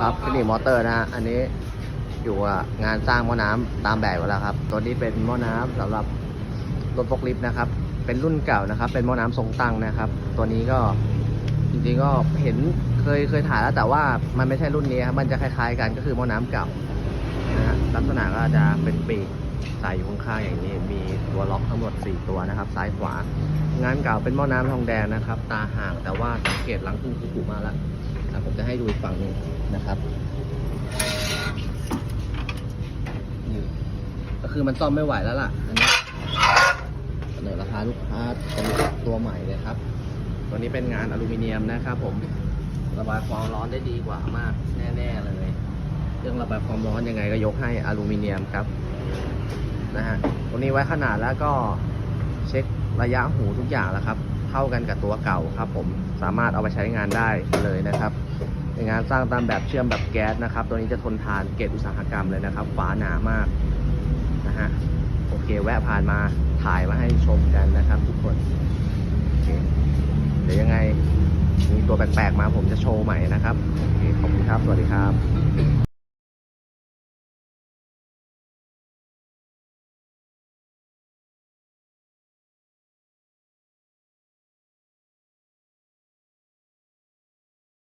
ครับฟินิกมอเตอร์นะฮะอันนี้อยู่กับงานสร้างหม้อน้ำตามแบบแล้วครับตัวนี้เป็นหม้อน้ำสำหรับรถฟกลิฟต์นะครับ เป็นรุ่นเก่านะครับ เป็นหม้อน้ำทรงตั้งนะครับ ตัวนี้ก็จริงๆก็เห็นเคยเคยถ่ายแล้วแต่ว่ามันไม่ใช่รุ่นนี้ครับมันจะคล้ายๆกันก็คือหม้อน้ำเก่านะฮะลักษณะก็จะเป็นปีกใส่อยู่ข้างๆอย่างนี้ มีตัวล็อกทั้งหมด 4 ตัวนะครับ ซ้ายขวางานเก่าเป็นหม้อน้ำทองแดงนะครับ ตาห่างแต่ว่าสังเกตหลังพึ่งคุมาแล้ว อะผมจะให้ดูอีกฝั่งหนึงนะครับนี่ก็คือมันซ่อมไม่ไหวแล้วล่ะอันนี้เสนอราคาลูกค้าเป็นตัวใหม่เลยครับ ตัวนี้เป็นงานอลูมิเนียมนะครับผมระบายความร้อนได้ดีกว่ามากแน่ๆเลยเรื่องระบายความร้อนยังไงก็ยกให้อลูมิเนียมครับนะฮะตัวนี้ไว้ขนาดแล้วก็เช็คระยะหูทุกอย่างแล้วครับ เท่ากันกับตัวเก่าครับผมสามารถเอาไปใช้งานได้เลยนะครับเป็นงานสร้างตามแบบเชื่อมแบบแก๊สนะครับ ตัวนี้จะทนทานเกรดอุตสาหกรรมเลยนะครับฝาหนามากนะฮะโอเคแวะผ่านมาถ่ายมาให้ชมกันนะครับ ทุกคนโอเคเดี๋ยวยังไงมีตัวแปลกๆมาผมจะโชว์ใหม่นะครับโอเคขอบคุณครับ สวัสดีครับ